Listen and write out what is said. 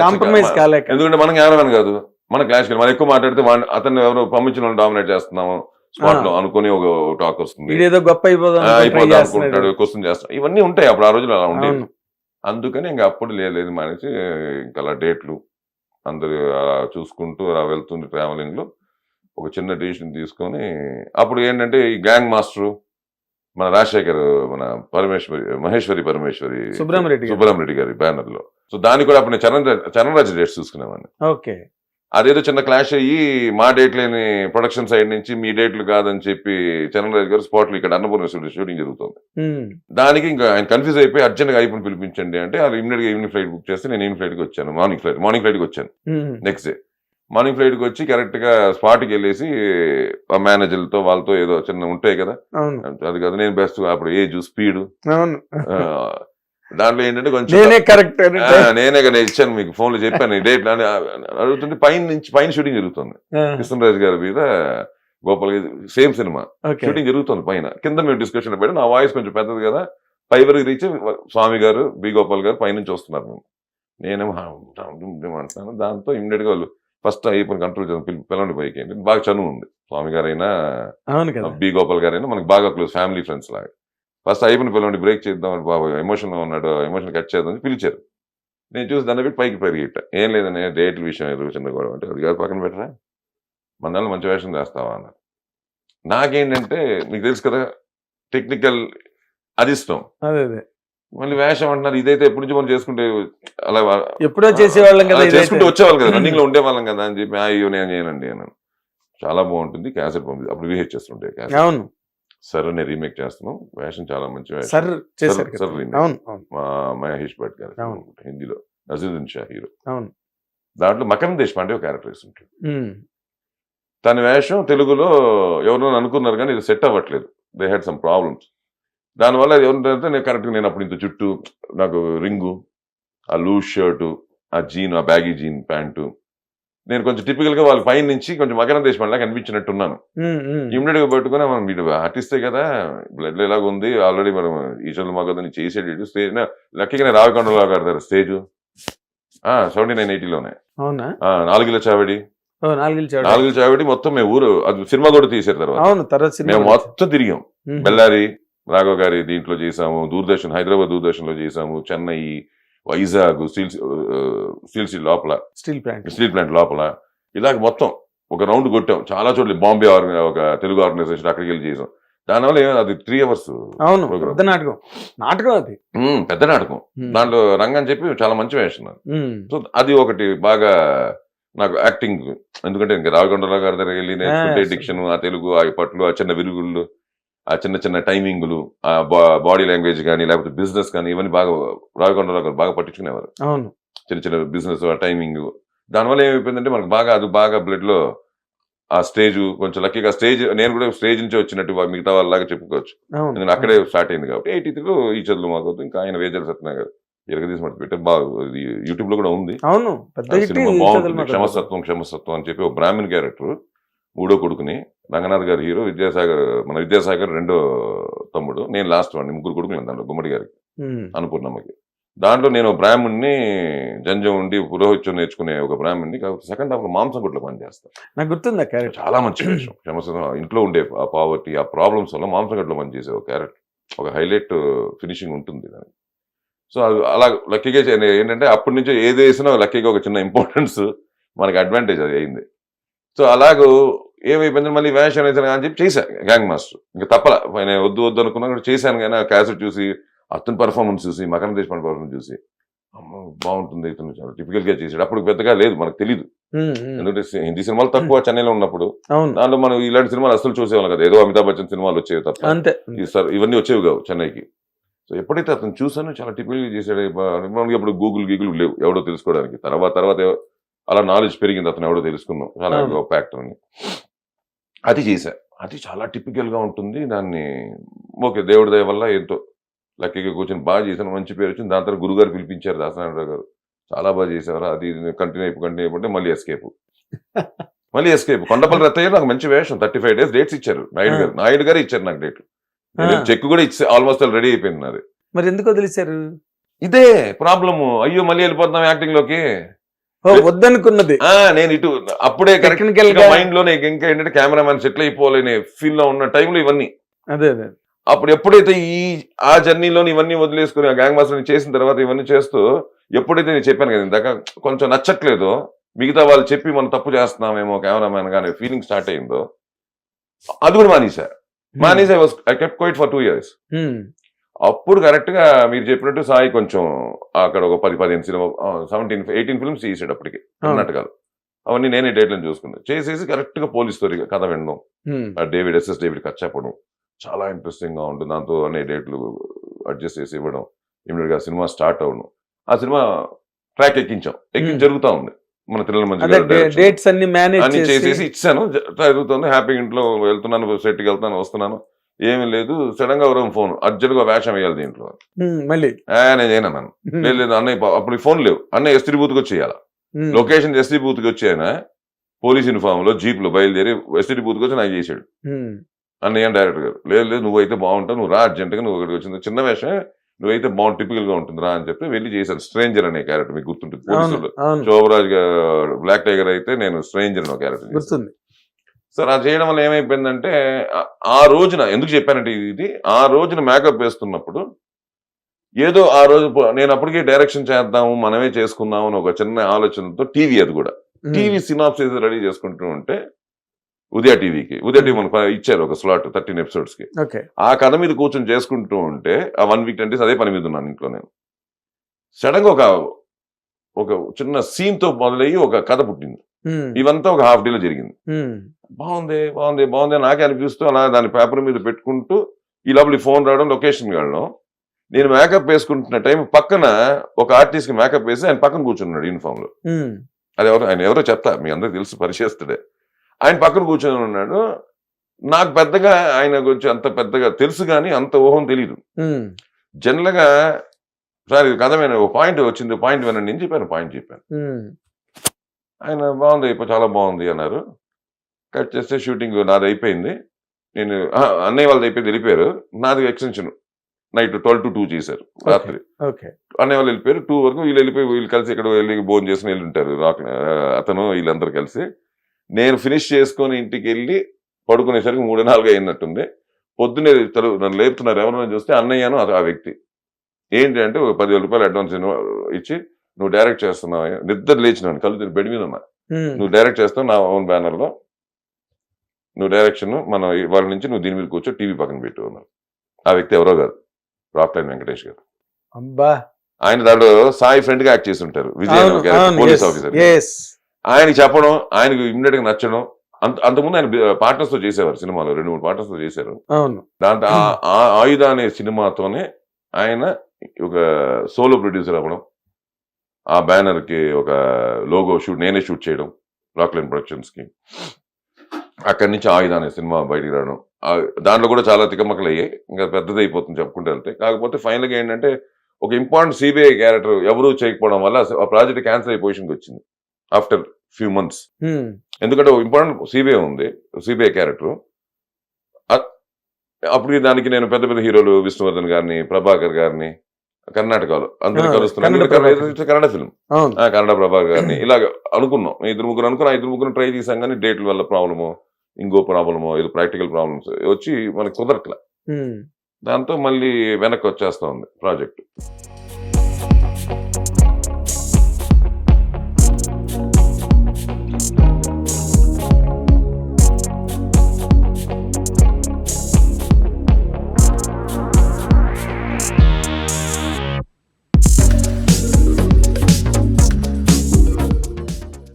Compromise కాలేక ఎందుకంటే మనం cameraman కాదు. మన క్లాష్ మనం ఎక్కువ మాట్లాడితే అతన్ని ఎవరు పంపించిన వాళ్ళు డామినేట్ చేస్తున్నాము స్పాట్లో అనుకుని ఒక టాక్ వస్తుంది. ఇదేదో గొప్ప అయిపోదాం. అనుకుంటాడు క్వశ్చన్ చేస్తాడు ఇవన్నీ ఉంటాయి అప్పుడు ఆ రోజులు అలా ఉండేవి. అవును. అందుకని ఇంకా అప్పుడు లేదు మానేసి ఇంకా అలా డేట్లు అందరు అలా చూసుకుంటూ అలా వెళ్తుంది ట్రావెలింగ్లో. ఒక చిన్న డిసిషన్ తీసుకొని అప్పుడు ఏంటంటే ఈ గ్యాంగ్ మాస్టర్ మన రాజశేఖర్ మన పరమేశ్వరి మహేశ్వరి పరమేశ్వరి సుబ్రహ్మరెడ్డి. సుబ్రహ్మరెడ్డి గారి బ్యానర్లో. సో దానికి కూడా అప్పుడు నేను చరణ్ చరణ్ రాజు డేట్స్ చూసుకునేవాడిని. ఓకే. అదేదో చిన్న క్లాష్ అయ్యి మా డేట్ లేని ప్రొడక్షన్ సైడ్ నుంచి మీ డేట్లు కాదని చెప్పి చరణ్ రాజు గారు స్పాట్లు ఇక్కడ అన్నపూర్ణ షూటింగ్ జరుగుతుంది. దానికి ఇంకా ఆయన కన్ఫ్యూజ్ అయిపోయి అర్జెంట్గా అయిపోయి పిలిపించండి అంటే అది ఇమీడియట్గా ఈవినింగ్ ఫ్లైట్ బుక్ చేస్తే నేను ఈవినింగ్ ఫ్లైట్కి వచ్చాను. మార్నింగ్ ఫ్లైట్ మార్నింగ్ ఫ్లైట్కి వచ్చాను. నెక్స్ట్ డే మార్నింగ్ ఫ్లైట్కి వచ్చి కరెక్ట్గా స్పాట్కి వెళ్ళేసి ఆ మేనేజర్లతో వాళ్ళతో ఏదో చిన్న ఉంటాయి కదా. అది కదా నేను బెస్ట్ అప్పుడు ఏజ్ స్పీడ్ దాంట్లో ఏంటంటే కొంచెం నేనే కరెక్ట్ నేనే కదా ఇచ్చాను మీకు ఫోన్లో చెప్పాను ఈ డేట్. అడుగుతుంటే పైన నుంచి పైన షూటింగ్ జరుగుతుంది. కృష్ణరాజు గారి మీద గోపాల్ సేమ్ సినిమా. షూటింగ్ జరుగుతుంది పైన. కింద మేము డిస్కషన్ పెట్టి. నా వాయిస్ కొంచెం పెద్దది కదా. పై వరకు రీచ్ స్వామి గారు బి గోపాల్ గారు పైనుంచి వస్తున్నారు మేము నేనేమో అంటున్నాను. దాంతో ఇమ్మీడియట్గా వాళ్ళు ఫస్ట్ అయిపోయిన కంట్రోల్ చేసి పిల్ల- పిల్లవాడి పైకి. బాగా చనువు ఉంది. స్వామి గారైనా బి గోపాల్ గారైనా మనకి బాగా క్లోజ్ ఫ్యామిలీ ఫ్రెండ్స్ లాగా. ఫస్ట్ అయిపోయిన పిల్లవాడి బ్రేక్ చేద్దాం బాబా ఎమోషన్ ఉన్నాడు ఎమోషన్ కట్ చేద్దాం అని పిలిచారు. నేను చూసి దాన్ని పెట్టి పైకి పెరిగిట్ట. ఏం లేదని డేట్ల విషయం ఏదో చిన్న గొడవ అంటే అది గారు పక్కన పెట్టరా? మన మంచి వేషం చేస్తావా? అన్నారు. నాకేంటంటే మీకు తెలుసు కదా టెక్నికల్ అది ఇష్టం. అదే అదే. మళ్ళీ వేషం అంటున్నారు ఇదైతే ఎప్పటి నుంచి మనం చేసుకుంటే అలా ఎప్పుడో చేసేవాళ్ళం కదా. చేసుకుంటూ వచ్చేవాళ్ళు కదా రన్నింగ్లో ఉండేవాళ్ళం కదా అని చెప్పి అయ్యో నేను చేయనండి అన్నాను. చాలా బాగుంటుంది క్యాసెట్ పంపి అప్పుడు విహెచ్ఎస్ ఉంటాయి అవును. సరే నేను రీమేక్ చేస్తున్నాం. వేషం చాలా మంచి సర్ చేశారు సర్- మా మహేష్ భట్ గారు. హిందీలో. నజరుద్దీన్ షా హీరో. అవును. దాంట్లో మకరం దేశపాండే ఒక క్యారెక్టర్ వేస్తుంటాడు తన వేషం తెలుగులో ఎవరో అనుకున్నారు కానీ ఇది సెట్ అవ్వట్లేదు. దే హ్యాడ్ సమ్ ప్రాబ్లమ్స్ దానివల్ల ఏమంటే నేను కరెక్ట్గా నేను అప్పుడు ఇంత చుట్టూ నాకు రింగు ఆ లూజ్ షర్టు ఆ జీన్ ఆ బ్యాగీ జీన్ ప్యాంటు నేను కొంచెం typical గా వాళ్ళ పైన నుంచి కొంచెం మకరం దేశం లాగా ఉమ్. ఇమ్మీడియట్గా పెట్టుకుని మనం వీడు ఆర్టిస్టే కదా బ్లడ్ ఎలాగ ఉంది ఆల్రెడీ మనం ఈశ్వరులు మగదని చేసేది స్టేజ్ లక్కీగానే రావికొండలో కడతారు స్టేజ్ సెవెంటీ నైన్ ఎయిటీలోనే అవునా? నాలుగుల చావడి. నాలుగుల చావడి. మొత్తం మేము ఊరు అది సినిమా కూడా తీసారు తర్వాత. మేము మొత్తం తిరిగాం. బెల్లారి రాఘవ్ గారి దీంట్లో చేసాము దూరదర్శన్ హైదరాబాద్ దూరదర్శన్లో చేసాము Chennai Vizag steel steel steel లోపల. స్టీల్ ప్లాంట్ స్టీల్ ప్లాంట్ లోపల. ఇలాగ మొత్తం ఒక రౌండ్ కొట్టాం. చాలా చోట్ల బాంబే ఒక తెలుగు ఆర్గనైజేషన్ అక్కడికి వెళ్ళి చేసాం. దానివల్ల అది త్రీ అవర్స్ అవును. పెద్ద నాటకం. నాటకం అది. పెద్ద నాటకం. దాంట్లో రంగని చెప్పి చాలా మంచి ఉమ్, సో అది ఒకటి బాగా నాకు యాక్టింగ్ ఎందుకంటే ఇంకా రావికొండరావు గారి దగ్గర వెళ్ళి నేర్చుకుంటే Ah, డిక్షన్ ఆ తెలుగు ఆ పట్లు ఆ చిన్న విరుగుళ్ళు ఆ చిన్న చిన్న టైమింగ్లు ఆ బాడీ లాంగ్వేజ్ కానీ లేకపోతే బిజినెస్ కానీ ఇవన్నీ బాగా రావికొండరావు గారు బాగా పట్టించుకునేవారు. అవును. చిన్న చిన్న బిజినెస్ ఆ టైమింగ్. దానివల్ల ఏమైపోయిందంటే మనకు బాగా అది బాగా బ్లడ్లో ఆ స్టేజ్ కొంచెం లక్కీగా స్టేజ్ నేను కూడా స్టేజ్ నుంచి వచ్చినట్టు మిగతా వాళ్ళలాగా చెప్పుకోవచ్చు. అక్కడే స్టార్ట్ అయింది కాబట్టి ఎయిటీ త్రీలో ఈ చదువులు మాకు ఇంకా ఆయన వేజల్ సత్యనారాయణ గారు ఎరగదీసి మాట పెట్టే బాగా యూట్యూబ్లో కూడా ఉంది. అవును. క్షమసత్వం క్షమసత్వం అని చెప్పి ఒక బ్రాహ్మణ్ క్యారెక్టర్ మూడో కొడుకుని రంగనాథ్ గారి హీరో విద్యాసాగర్ మన విద్యాసాగర్ రెండో తమ్ముడు నేను లాస్ట్ వాడిని ముగ్గురు కొడుకులు దాంట్లో గుమ్మడి గారికి అనుపూర్ణమ్మకి దాంట్లో నేను బ్రాహ్మణ్ణి జంజం ఉండి పురోహిత్యం నేర్చుకునే ఒక బ్రాహ్మణ్ణి కాకపోతే సెకండ్ హాఫ్లో మాంసం గుట్లో పనిచేస్తాను నాకు గుర్తుంది ఆ క్యారెక్టర్ చాలా మంచి విషయం. ఇంట్లో ఉండే ఆ పావర్టీ ఆ ప్రాబ్లమ్స్ వల్ల మాంసం గట్లో పనిచేసే ఒక క్యారెక్టర్ ఒక హైలైట్ ఫినిషింగ్ ఉంటుంది దానికి. సో అది అలా లక్కీగా ఏంటంటే అప్పటి నుంచి ఏది వేసినా లక్కీగా ఒక చిన్న ఇంపార్టెన్స్ మనకి అడ్వాంటేజ్ అది అయింది. సో అలాగూ ఏమైపోయింది మళ్ళీ వేషం వేసాను అని చెప్పి చేశా. గ్యాంగ్ మాస్టర్ ఇంకా తప్పల. నేను వద్దు వద్దు అనుకున్నా కూడా చేశాను కానీ ఆ క్యాసెట్ చూసి అతని పర్ఫార్మెన్స్ చూసి మకరం దేశపాండే పర్ఫార్మెన్స్ చూసి అమ్మ బాగుంటుంది ఇతను. చాలా typical గా చేసాడు అప్పుడు పెద్దగా లేదు మనకు తెలియదు ఎందుకంటే హిందీ సినిమాలు తక్కువ చెన్నైలో ఉన్నప్పుడు. దాంట్లో మనం ఇలాంటి సినిమాలు అసలు చూసేవాళ్ళం కదా. ఏదో అమితాబ్ బచ్చన్ సినిమాలు వచ్చేవి తప్ప. అంతే. ఇవన్నీ వచ్చేవి కావు చెన్నైకి. సో ఎప్పుడైతే అతను చూసానో చాలా టిపికల్గా చేశాడు. మనకి అప్పుడు గూగుల్ గీగుల్ లేవు ఎవడో తెలుసుకోవడానికి. తర్వాత తర్వాత అలా నాలెడ్జ్ పెరిగింది అతను ఎవడో తెలుసుకున్నాం. చాలా. గొప్ప యాక్టర్ అని. అది చేశా. అది చాలా typical గా ఉంటుంది. దాన్ని ఓకే దేవుడి దయ వల్ల ఎంతో లక్కీగా కూర్చొని బాగా చేశాను మంచి పేరు వచ్చింది. దాని తర్వాత గురుగారు పిలిపించారు దాసనారాయణ గారు. చాలా బాగా చేశారు అది కంటిన్యూ అయిపో కంటిన్యూ అయిపోతే మళ్ళీ ఎస్కేప్. మళ్ళీ ఎస్కేప్. కొండపల్లి రత్తయ్య నాకు మంచి వేషం. థర్టీ ఫైవ్ డేస్ డేట్స్ ఇచ్చారు. నాయుడు గారు. నాయుడు గారు ఇచ్చారు నాకు డేట్ ఆ. చెక్ కూడా ఇచ్చి. ఆల్మోస్ట్ రెడీ అయిపోయింది నాది. మరి ఎందుకు వదిలేశారు? ఇదే ప్రాబ్లము. అయ్యో మళ్ళీ వెళ్ళిపోతున్నాం యాక్టింగ్లోకి వద్దనుకున్నది. ఆ నేను ఇటు అప్పుడే కరెక్ట్ టెక్నికల్ మైండ్లో ఇంకా ఏంటంటే కెమెరామెన్ సెటిల్ అయిపోలేని ఫీల్లో ఉన్న టైంలో ఇవన్నీ. అదే అదే అప్పుడు ఎప్పుడైతే ఈ ఆ జర్నీలో ఇవన్నీ వదిలేసుకుని ఆ గ్యాంగ్ మాస్టర్ చేసిన తర్వాత ఇవన్నీ చేస్తూ ఎప్పుడైతే నేను చెప్పాను కదా ఇందాక కొంచెం నచ్చట్లేదు. మిగతా వాళ్ళు చెప్పి మనం తప్పు చేస్తున్నామేమో కెమెరామెన్ గానే ఫీలింగ్ స్టార్ట్ అయిందో అది కూడా మానేసా మానేసా I kept quiet for two years. అప్పుడు కరెక్ట్గా మీరు చెప్పినట్టు సాయి కొంచెం అక్కడ ఒక పది పదిహేను సినిమా సెవెంటీన్ ఎయిటీన్ ఫిల్మ్స్ తీసాడు అప్పటికి. నాటకాలు అవన్నీ నేనే డేట్లను చూసుకున్నా. చేసేసి కరెక్ట్గా పోలీస్ స్టోరీ కథ వినడం. డేవిడ్ ఎస్ఎస్ డేవిడ్ చెప్పడం చాలా ఇంట్రెస్టింగ్గా ఉంటుంది దాంతో అనే డేట్లు అడ్జస్ట్ చేసి ఇవ్వడం. ఇమీడియట్గా సినిమా స్టార్ట్ అవ్వడం. ఆ సినిమా ట్రాక్ ఎక్కించాం. ఎక్కి Hmm. జరుగుతా ఉంది. మన తిరుమల మంచి డేట్స్ అన్ని మేనేజ్ చేసేసి చేసి ఇచ్చాను. జరుగుతుంది. హ్యాపీ ఇంట్లో వెళ్తున్నాను సెట్కి వెళ్తాను వస్తున్నాను. ఏమీ లేదు. సడన్గా ఎవరో ఫోన్ అర్జెంట్గా వేషం వేయాలి దీంట్లో. మళ్ళీ? నేను. లేదు లేదు అన్నయ్య అప్పుడు ఫోన్ లేవు. అన్నయ్య ఎస్టీ బూత్కి వచ్చి చేయాలి హ్మ్. లొకేషన్ ఎస్టీ బూత్కి వచ్చి ఆయన పోలీస్ యూనిఫామ్లో జీప్లో బయలుదేరి ఎస్టీ బూత్కి వచ్చి నాకు హ్మ్. అన్నయ్య డైరెక్టర్ గారు? లేదు లేదు నువ్వైతే బాగుంటావు నువ్వు రా అర్జెంట్గా నువ్వు ఇక్కడికి వచ్చింది. చిన్న వేషం నువ్వైతే బాగుంది టిపికల్గా ఉంటుంది రా అని చెప్పి వెళ్ళి చేశాను స్ట్రేంజర్ అనే క్యారెక్టర్ మీకు గుర్తుంటుంది పోలీసులు. శోభరాజ్ బ్లాక్ టైగర్ అయితే నేను స్ట్రేంజర్ అనే క్యారెక్టర్ గుర్తుంది. సార్ అది చేయడం వల్ల ఏమైపోయిందంటే ఆ- రోజున ఎందుకు చెప్పానంటే ఇది ఆ రోజున మేకప్ వేస్తున్నప్పుడు ఏదో ఆ రోజు నేను అప్పటికే డైరెక్షన్ చేద్దాము మనమే చేసుకుందాము అని ఒక చిన్న ఆలోచనతో టీవీ అది కూడా. టీవీ సినాప్సిస్ రెడీ చేసుకుంటూ ఉంటే ఉదయ టీవీకి ఉదయ టీవీ మనకు ఇచ్చారు ఒక స్లాట్ థర్టీన్ ఎపిసోడ్స్కి ఓకే. ఆ కథ మీద కూర్చొని చేసుకుంటూ ఉంటే ఆ వన్ వీక్ అంటే అదే పని మీద ఉన్నాను ఇంట్లో నేను. సడన్గా ఒక ఒక చిన్న సీన్తో మొదలయ్యి ఒక కథ పుట్టింది. ఇవంతా ఒక హాఫ్ డేలో జరిగింది. బాగుంది బాగుంది బాగుంది నాకే అనిపిస్తూ అలా దాని పేపర్ మీద పెట్టుకుంటూ ఈ లోపల ఫోన్ రావడం లొకేషన్ వెళ్ళడం నేను మేకప్ వేసుకుంటున్న టైం పక్కన ఒక ఆర్టిస్ట్కి మేకప్ వేసి ఆయన పక్కన కూర్చున్నాడు యూనిఫామ్లో. అది ఎవరు ఆయన ఎవరో చెప్తా మీ అందరికి తెలుసు పరిచేస్తుడే ఆయన పక్కన కూర్చొని ఉన్నాడు నాకు పెద్దగా ఆయన గురించి అంత పెద్దగా తెలుసు కానీ అంత ఊహం తెలియదు. జనరల్గా సార్ ఇది కథమైన ఒక పాయింట్ వచ్చింది పాయింట్ వినండి నేను చెప్పాను పాయింట్ చెప్పాను. ఆయన బాగుంది ఇప్పుడు చాలా బాగుంది అన్నారు. కట్ చేస్తే షూటింగ్ నాది అయిపోయింది. నేను అన్నయ్య వాళ్ళది అయిపోయింది వెళ్ళిపోయారు. నాది extension night twelve to two చేశారు రాత్రి. ఓకే. అన్నయ్య వాళ్ళు వెళ్ళిపోయారు టూ వరకు వీళ్ళు వెళ్ళిపోయి వీళ్ళు కలిసి ఇక్కడ వెళ్ళి భోజనం చేసుకుని వెళ్ళి ఉంటారు అతను వీళ్ళందరూ కలిసి. నేను ఫినిష్ చేసుకొని ఇంటికి వెళ్ళి పడుకునేసరికి మూడు నాలుగు అయినట్టుంది పొద్దున్నే తరు- నన్ను లేపుతున్నారు ఎవరైనా చూస్తే అన్నయ్యను ఆ- ఆ వ్యక్తి. ఏంటి అంటే ఒక పదివేల రూపాయలు అడ్వాన్స్ ఇచ్చి నువ్వు డైరెక్ట్ చేస్తున్నావు. నిద్ర లేచినాను కళ్ళు తిరిగి బెడ్ మీద ఉన్నా. నువ్వు డైరెక్ట్ చేస్తావు నా ఓన్ బ్యానర్లో. నువ్వు డైరెక్షన్ మన వాళ్ళ నుంచి నువ్వు దీని మీద కూర్చో టీవీ పక్కన పెట్టు అన్నారు. ఆ వ్యక్తి ఎవరో కాదు రాక్ లైన్ వెంకటేష్ గారు. అబ్బా. ఆయన దాంట్లో సాయి ఫ్రెండ్గా యాక్ట్ చేసి ఉంటారు విజయ్ పోలీస్ ఆఫీసర్ ఎస్ ఆయనకి చెప్పడం ఆయనకు ఇమ్మీడియట్గా నచ్చడం అంత అంతకుముందు ఆయన పార్ట్నర్స్తో చేసేవారు సినిమాలో రెండు మూడు పార్ట్నర్స్తో చేశారు. దాంతో ఆయుధ అనే సినిమాతోనే ఆయన ఒక సోలో ప్రొడ్యూసర్ అవ్వడం ఆ బ్యానర్కి ఒక లోగో షూట్ నేనే షూట్ చేయడం రాక్లైన్ ప్రొడక్షన్స్కి అక్కడి నుంచి ఆయుధ అనే సినిమా బయటికి రావడం. దాంట్లో కూడా చాలా తికమకలు అయ్యాయి ఇంకా పెద్దది అయిపోతుంది చెప్పుకుంటూ వెళ్తే. కాకపోతే ఫైనల్గా ఏంటంటే ఒక ఇంపార్టెంట్ సిబిఐ క్యారెక్టర్ ఎవరూ చేయకపోవడం వల్ల ఆ ప్రాజెక్ట్ క్యాన్సిల్ అయ్యే పొజిషన్కి వచ్చింది. After few months. ఎందుకంటే ఒక ఇంపార్టెంట్ సిబిఐ ఉంది సిబిఐ క్యారెక్టర్. అప్పుడు దానికి నేను పెద్ద పెద్ద హీరోలు విష్ణువర్ధన్ గారిని ప్రభాకర్ గారిని కర్ణాటకలో. అందరు ఆ, కలుస్తున్నాను కన్నడ. ఇది ఫిల్మ్. కన్నడ ప్రభాకర్ గారిని ఇలాగ అనుకున్నాం. ఇద్దరు ముగ్గురు అనుకున్నా. ఇద్దరు ముగ్గురు ట్రై చేసాం కానీ డేట్ల వల్ల ప్రాబ్లము ఇంకో ప్రాబ్లము ఏదో ప్రాక్టికల్ ప్రాబ్లమ్స్ వచ్చి మనకి కుదరట్లే. దాంతో మళ్ళీ వెనక్కి వచ్చేస్తా ఉంది ప్రాజెక్ట్.